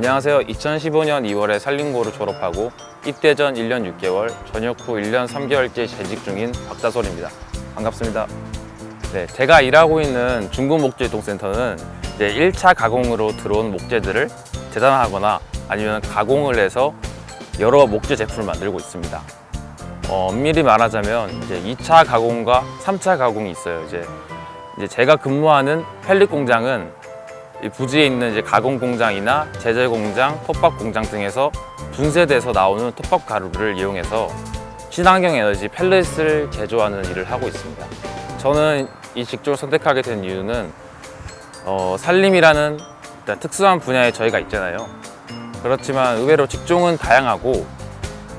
안녕하세요. 2015년 2월에 산림고를 졸업하고 입대 전 1년 6개월, 전역 후 1년 3개월째 재직 중인 박다솔입니다. 반갑습니다. 네, 제가 일하고 있는 중국 목재 유통센터는 이제 1차 가공으로 들어온 목재들을 재단하거나 아니면 가공을 해서 여러 목재 제품을 만들고 있습니다. 어, 엄밀히 말하자면 이제 2차 가공과 3차 가공이 있어요. 이제, 이제 제가 근무하는 펠릿 공장은 이 부지에 있는 이제 가공 공장이나 제재 공장, 톱밥 공장 등에서 분쇄돼서 나오는 톱밥 가루를 이용해서 친환경 에너지 펠렛을 제조하는 일을 하고 있습니다. 저는 이 직종을 선택하게 된 이유는 어, 산림이라는 특수한 분야에 저희가 있잖아요. 그렇지만 의외로 직종은 다양하고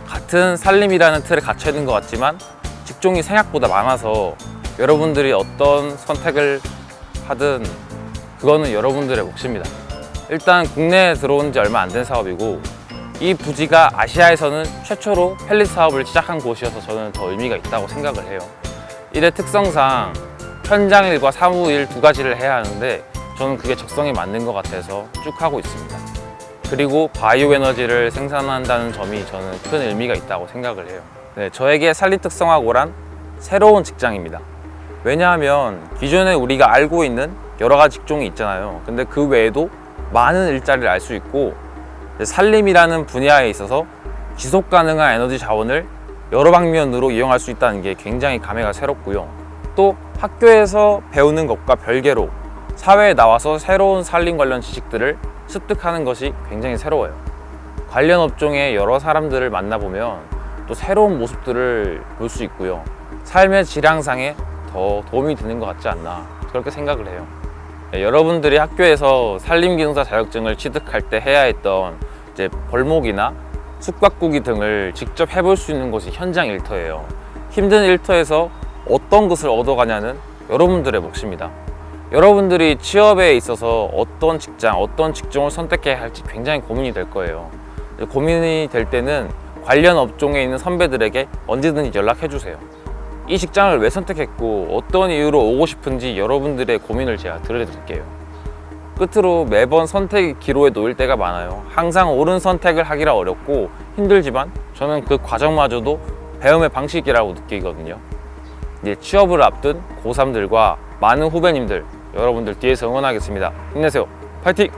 같은 산림이라는 틀에 갇혀 있는 것 같지만 직종이 생각보다 많아서 여러분들이 어떤 선택을 하든 그거는 여러분들의 몫입니다. 일단 국내에 들어온 지 얼마 안 된 사업이고 이 부지가 아시아에서는 최초로 펠릿 사업을 시작한 곳이어서 저는 더 의미가 있다고 생각을 해요. 일의 특성상 현장 일과 사무 일 두 가지를 해야 하는데 저는 그게 적성에 맞는 것 같아서 쭉 하고 있습니다. 그리고 바이오 에너지를 생산한다는 점이 저는 큰 의미가 있다고 생각을 해요. 네, 저에게 산림 특성화고란 새로운 직장입니다. 왜냐하면 기존에 우리가 알고 있는 여러 가지 직종이 있잖아요. 근데 그 외에도 많은 일자리를 알 수 있고 산림이라는 분야에 있어서 지속 가능한 에너지 자원을 여러 방면으로 이용할 수 있다는 게 굉장히 감회가 새롭고요. 또 학교에서 배우는 것과 별개로 사회에 나와서 새로운 산림 관련 지식들을 습득하는 것이 굉장히 새로워요. 관련 업종의 여러 사람들을 만나보면 또 새로운 모습들을 볼 수 있고요. 삶의 질향상에 더 도움이 되는 것 같지 않나 그렇게 생각을 해요. 네, 여러분들이 학교에서 산림기능사 자격증을 취득할 때 해야 했던 이제 벌목이나 쑥갓구기 등을 직접 해볼 수 있는 곳이 현장 일터예요. 힘든 일터에서 어떤 것을 얻어가냐는 여러분들의 몫입니다. 여러분들이 취업에 있어서 어떤 직장, 어떤 직종을 선택해야 할지 굉장히 고민이 될 거예요. 고민이 될 때는 관련 업종에 있는 선배들에게 언제든지 연락해 주세요. 이 직장을 왜 선택했고 어떤 이유로 오고 싶은지 여러분들의 고민을 제가 들려드릴게요. 끝으로 매번 선택의 기로에 놓일 때가 많아요. 항상 옳은 선택을 하기라 어렵고 힘들지만 저는 그 과정마저도 배움의 방식이라고 느끼거든요. 이제 취업을 앞둔 고3들과 많은 후배님들 여러분들 뒤에서 응원하겠습니다. 힘내세요. 파이팅!